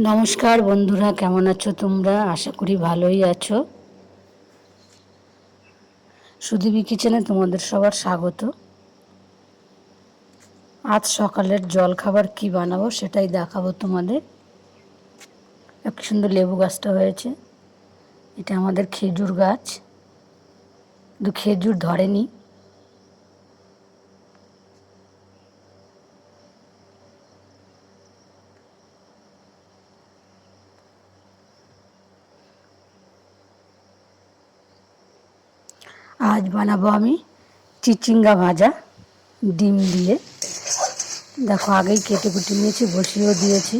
নমস্কার বন্ধুরা, কেমন আছো তোমরা? আশা করি ভালোই আছো। সুদীপী কিচেনে তোমাদের সবার স্বাগত। আজ সকালের জল খাবার কি বানাবো সেটাই দেখাবো তোমাদের। এক সুন্দর লেবু গাছটা হয়েছে। এটা আমাদের খেজুর গাছ। কিন্তু খেজুর ধরেনি। আজ বানাবো আমি চিচিঙ্গা ভাজা, ডিম দিয়ে। দেখো, আগেই কেটে কুটে নিয়েছি, বসিয়েও দিয়েছি।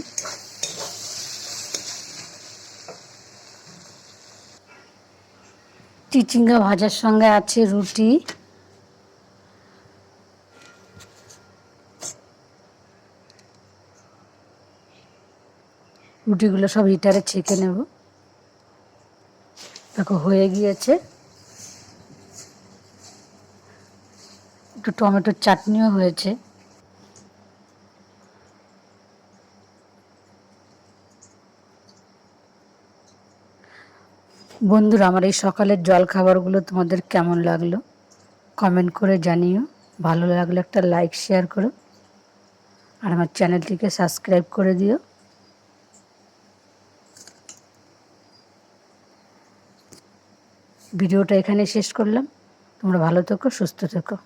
চিচিঙ্গা ভাজার সঙ্গে আছে রুটি। রুটিগুলো সব হিটারে ছেঁকে নেব। দেখো, হয়ে গিয়েছে। একটু টমেটোর চাটনিও হয়েছে। বন্ধুরা, আমার এই সকালের জল খাবারগুলো তোমাদের কেমন লাগল? কমেন্ট করে জানিও। ভালো লাগলে একটা লাইক, শেয়ার করো। আর আমার চ্যানেলটিকে সাবস্ক্রাইব করে দিও। ভিডিওটা এখানে শেষ করলাম। তোমরা ভালো থেকো, সুস্থ থেকো।